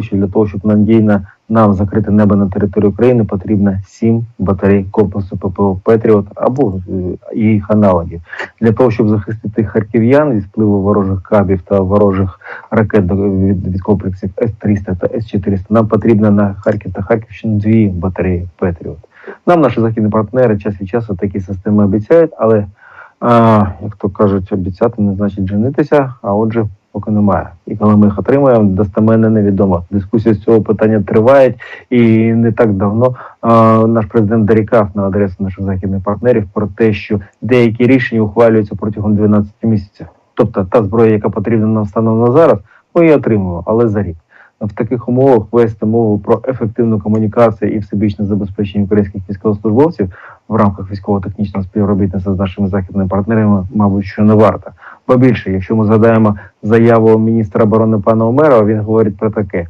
становище для того, щоб надійно нам закрити небо на території України, потрібно 7 батарей комплексу ППО Петріот або е, їх аналогів. Для того, щоб захистити харків'ян від впливу ворожих кабів та ворожих ракет від комплексів С-300 та С-400, нам потрібно на Харків та Харківщину дві батареї Петріот. Нам наші західні партнери час від часу такі системи обіцяють, але а, як то кажуть, обіцяти не значить женитися, а отже, поки немає. І коли ми їх отримаємо, достеменно невідомо. Дискусія з цього питання триває, і не так давно а, наш президент дорікав на адресу наших західних партнерів про те, що деякі рішення ухвалюються протягом 12 місяців. Тобто та зброя, яка потрібна нам станом на зараз, ми її отримуємо, але за рік. В таких умовах вести мову про ефективну комунікацію і всебічне забезпечення українських військовослужбовців в рамках військово-технічного співробітництва з нашими західними партнерами, мабуть, що не варто. Ба більше, якщо ми згадаємо заяву міністра оборони пана Омерова, він говорить про таке: